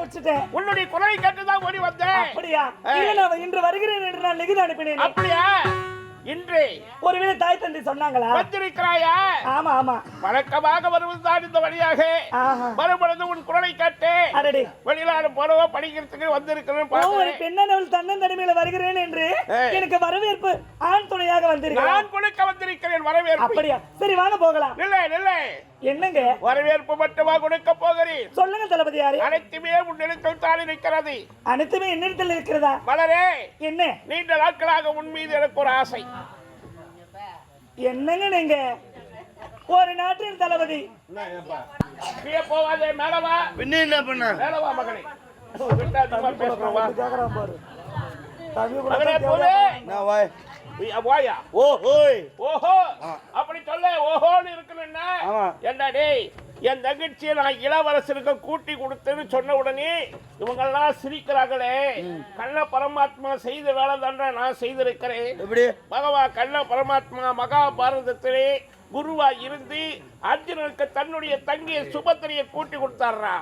வச்சுட்டேன் உன்னுடைய குரலை கேட்டுதான் ஓடி வந்தேன். அப்படியா? இன்று வருகிறேன் என்று நான் லிகிதம் அனுப்பினேன். அப்படியா? இன்று ஒருவேளை தாய் தந்தை சொன்னாங்களா? வந்திருக்கிறாயா? ஆமா ஆமா. வழக்கமாக வருவதுதான் இந்த வழியாக வரும்பொழுது உன் குரலை கேட்டு அடடே. வெளிநாடு போறவோ படிக்கிறதுக்கு வந்திருக்கிறேன் ஒரு. பெண்ணானவள் தன்னந்தனிமையில வருகிறேன் என்று. எனக்கு வரவேற்பு ஆண் துணையாக வந்திருக்கிறான் நான் கொடுக்க வந்திருக்கிறேன் வரவேற்பு. அப்படியா? சரி வாங்க போகலாம். இல்லை இல்லை என்னங்க? வரவேற்பு மட்டுமா கொடுக்க போகிறேன். சொல்லுங்க தளபதி யாரு. அனைத்துமே முன்னெடுக்கல் தான் இருக்கிறது அனைத்துமே என்னிடத்தில் இருக்கிறதா? மலரே என்ன? நீண்ட நாட்களாக உன் மீது எனக்கு ஒரு ஆசை. என்னங்க நீங்க? ஒரு நாட்டின் தளபதி. போவாதே மேலவா? பின்ன என்ன பண்ண? மேலவா மகனே? அப்படி சொல்ல ஓஹோன்னு இருக்கணும்னா. என்ன டேய் என் தங்கச்சியை நான் இளவரசருக்கு கூட்டி கொடுத்தேன்னு சொன்ன உடனே இவங்கெல்லாம் சிரிக்கிறாங்களே கண்ண பரமாத்மா செய்த வேலை தானே நான் செய்திருக்கிறேன். பகவா கண்ண பரமாத்மா மகாபாரதத்திலே குருவா இருந்து அர்ஜுனனுக்கு தன்னுடைய தங்கிய சுபத்திரியை கூட்டி கொடுத்தாரா.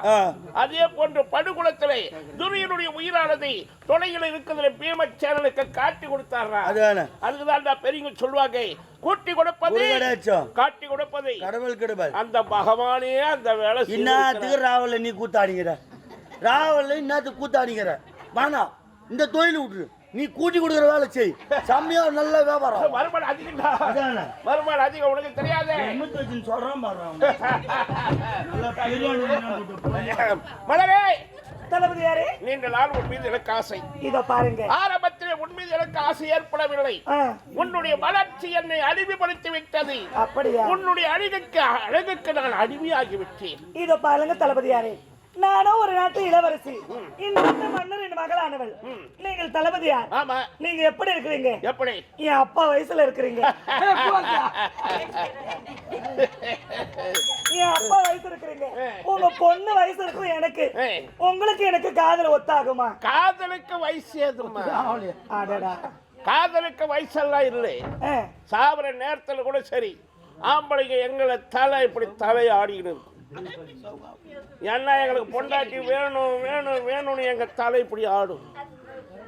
அதே போன்று படுகுலத்திலே துரியனுடைய உயிரானதை தொலையில் இருக்கிறதுல பீமச்சேனனுக்கு காட்டி கொடுத்தாரா? அதுக்குதான் பெரியவங்க சொல்லுவாங்க. கூட்டி கொடுப்பது காட்டி கொடுப்பது. கடவுள் கெடுபார் அந்த பகவானே அந்த வேலை இன்னாத்துக்கு ராவல நீ கூத்தாடிக்கிற ராவல இன்னாத்துக்கு கூத்தாடிக்கிற வேணாம் இந்த தொழில் விட்டுரு. நீ கூட்டி கொடுக்குற வேலை செய். செம்மையா நல்ல வியாபாரம். வருமானம் அதிகம்டா அதானே வருமானம் அதிகம் உனக்கு தெரியாதே. சொல்றான் பாரு. மலரே! தளபதி யாரு? நீண்ட நாள் உன் மீது எனக்கு ஆசை. இதோ பாருங்க. ஆரம்பத்திலே உன் மீது எனக்கு ஆசை ஏற்படவில்லை. உன்னுடைய வளர்ச்சி என்னை அடிமைப்படுத்தி விட்டது. அப்படியா? உன்னுடைய அழகுக்கு அழகுக்கு நான் அடிமையாகி விட்டேன். இதோ பாருங்க தளபதி யாரு? நானும் ஒரு நாட்டு இளவரசி. இந்த மன்னர் என் மகளானவள். நீங்கள் தளபதி யார் ஆமா. நீங்க எப்படி இருக்கிறீங்க? எப்படி? என் அப்பா வயசுல இருக்கிறீங்க. என் அப்பா வயசு இருக்கிறீங்க. உங்க பொண்ணு வயசு இருக்கும் எனக்கு. உங்களுக்கு எனக்கு காதல் ஒத்தாகுமா? காதலுக்கு வயசு ஏதும்மா? அடடா. காதலுக்கு வயசெல்லாம் இல்லை. சாவர நேரத்துல கூட சரி. ஆம்பளைங்க எங்களை தலை இப்படி தலை இருக்கும் ஏன்னா எங்களுக்கு பொண்டாட்டி வேணும் வேணும் வேணும்னு எங்க தலை இப்படி ஆடும்.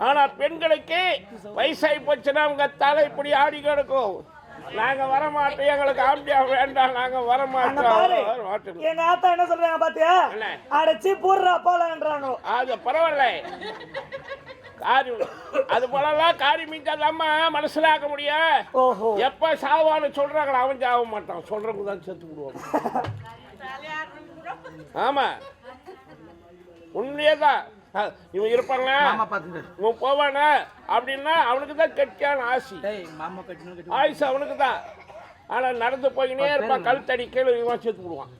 ஆனா பெண்களுக்கு வயசாகி போச்சுன்னா அவங்க தலை இப்படி ஆடி கிடக்கும். நாங்க வர மாட்டோம் எங்களுக்கு ஆம்பியா வேண்டாம் நாங்க வர மாட்டோம். எங்க ஆத்தா என்ன சொல்றாங்க பாத்தியா? என்ன? அடைச்சி பூர்றா போலான்றாங்க அது பரவாயில்ல. காரி அது போலலாம் காரி மீஞ்சாதாம்மா மனசிலாக்க முடியும் ஓஹோ. எப்ப சாவான்னு சொல்றாங்களோ அவன் சாக மாட்டான். சொல்றவங்க தான் செத்து விடுவாங்க. ஆமா. உண்மையே தான் இவன் இருப்பாங்க இவன் போவானா? அப்படின்னா அவனுக்கு தான் கெட்டியான ஆசி. ஆயுசு அவனுக்கு தான் ஆனா நடந்து போயினே இருப்பான் கழுத்தடி கீழே இவன் செத்து விடுவான்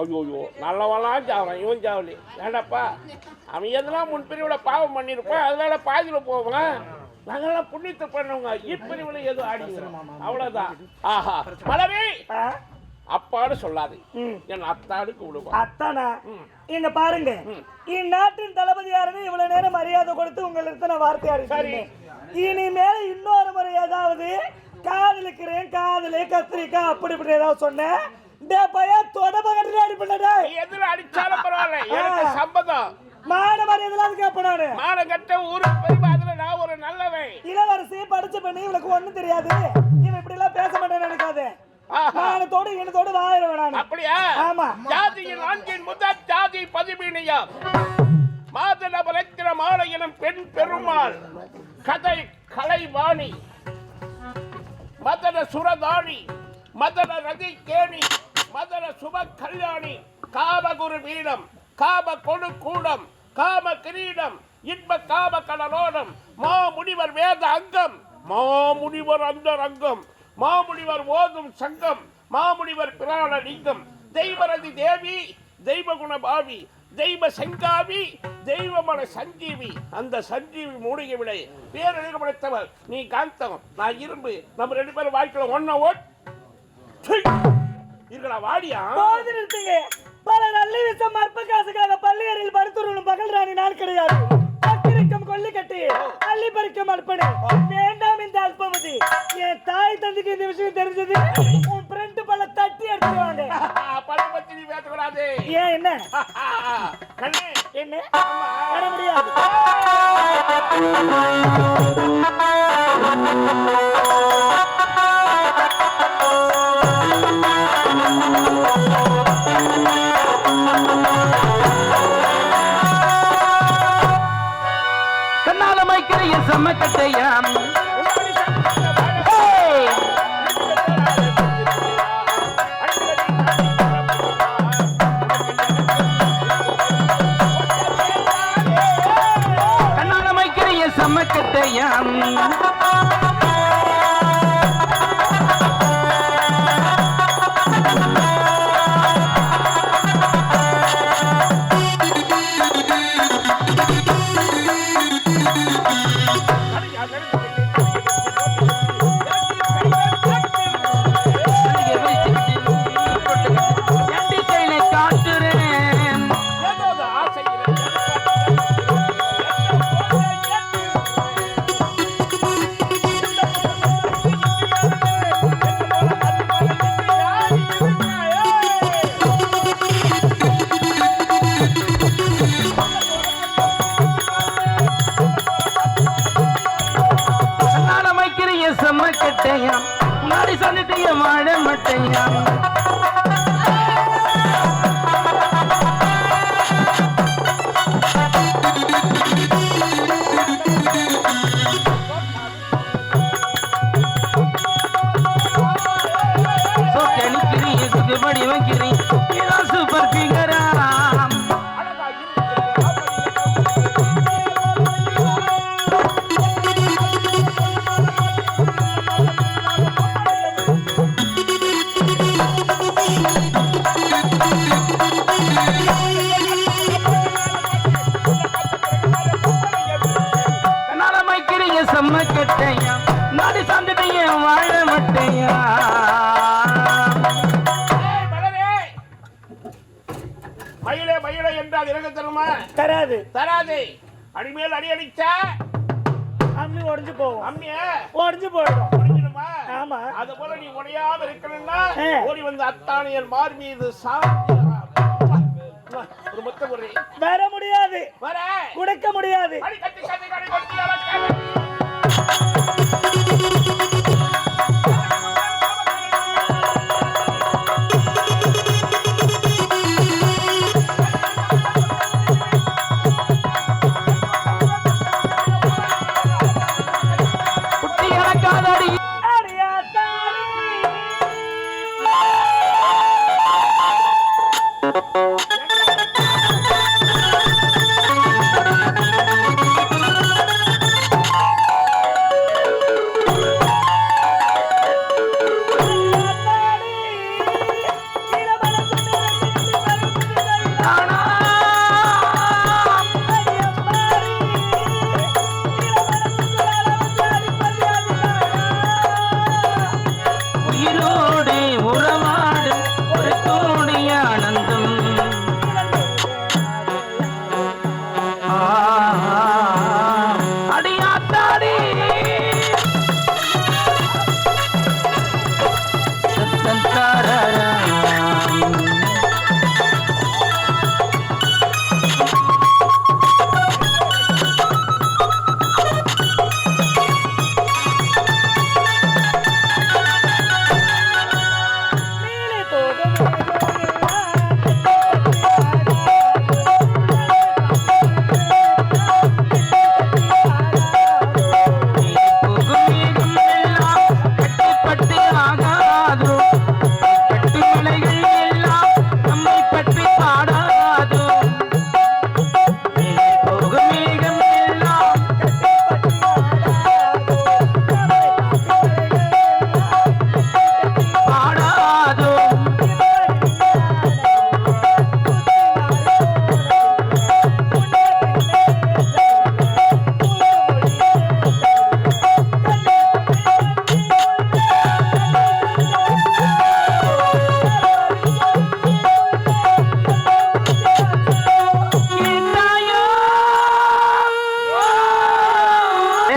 ஐயோ ஐயோ நல்லவெல்லாம் சாவறான் இவன் சாவலி வேண்டாப்பா அவன் எதெல்லாம் முன்பிரிவுல பாவம் பண்ணியிருப்பான் அதனால பாதியில் போவான் நாங்கெல்லாம் புண்ணியத்தை பண்ணவங்க. இப்பிரிவுல எதுவும் ஆடி அவ்வளவுதான். ஆஹா. மலரே! ஆ, அப்பான்னு சொல்லாது. என் அத்தான்னு கூடுவான் அத்தானா? இங்க பாருங்க. இந்நாட்டின் தளபதி யாருன்னு இவ்வளவு நேரம் மரியாதை கொடுத்து உங்களுக்கு நான் வார்த்தை அடிச்சேன் இனிமேல இன்னொரு முறை ஏதாவது காதலிக்கிறேன் காதலு கத்திரிக்காய் அப்படி இப்படி ஏதாவது சொன்னேன். டே பையன் தொடப்ப கட்டி அடிப்படா எதுல அடிச்சாலும் பரவாயில்ல. எனக்கு ஆ. சம்மதம் மான மாதிரி எதெல்லாம் கேட்பேன் நானு? மானம் கட்ட ஊருக்கு பெருமை அதுல நான் ஒரு நல்லவன். இளவரசி படிச்ச பெண்ணு இவளுக்கு ஒண்ணும் தெரியாது. இவன் இப்படி எல்லாம் பேச மாட்டேன்னு நினைக்காத. மானத்தோடு இனத்தோடு வாயிடுவேன் நான் அப்படியா? ஆமா. ஜாதியின் நான்கின் முதல் ஜாதி பதிமீனியா மாதன ரத்தின மாலையினம் பெண் பெருமாள் கதை கலைவாணி மதன சுரதாணி மதன ரதி கேணி மதன சுப கல்யாணி காமகுரு வீரம் காம கொடு கூடம் காம கிரீடம் இன்ப காம கடலோடம் மாமுனிவர் வேத அங்கம் மாமுனிவர் அந்த ரங்கம் மாமுனிவர் ஓதும் சங்கம் மாமுனிவர் பிராண லிங்கம் தெய்வரதி தேவி தெய்வகுண பாவி தெய்வ சங்காவி தெய்வமன சஞ்சீவி. அந்த சஞ்சீவி மூலிகை விலை நீ காந்தம் நான் இரும்பு நம்ம ரெண்டு பேரும் வாழ்க்கையில ஒன்ன ஓட். இருக்கடா வாடியா? போது நிறுத்துங்க. பல நல்ல விஷம் மற்ப காசுக்காக பள்ளியறையில் படுத்துருளும் பகல் ராணி நான் கிடையாது. பத்திரிக்கம் கொல்லி கட்டி அள்ளி பறிக்கும் அர்ப்பணி. வேண்டாம் இந்த அல்பமதி என் தாய் தந்தைக்கு இந்த விஷயம் தெரிஞ்சது. உன் ஃப்ரெண்டு பல தட்டி எடுத்துருவாங்க பல பத்தி நீ பேசக்கூடாது ஏன் என்ன? கண்ணே என்ன? வர முடியாது. கண்ணால மைக்கிறைய சம்மக்கட்டையாம் Thank you. Señor. தராது. தராது. அடிமேல் அடி அடிச்சா அம்மி உடஞ்சு போகும். அம்மிய உடஞ்சு போயிடும். ஆமா. அது போல நீ உடையாம இருக்கணும்னா ஓடி வந்த அத்தானியர் மார் மீது சாமி வர முடியாது. வர. கொடுக்க முடியாது.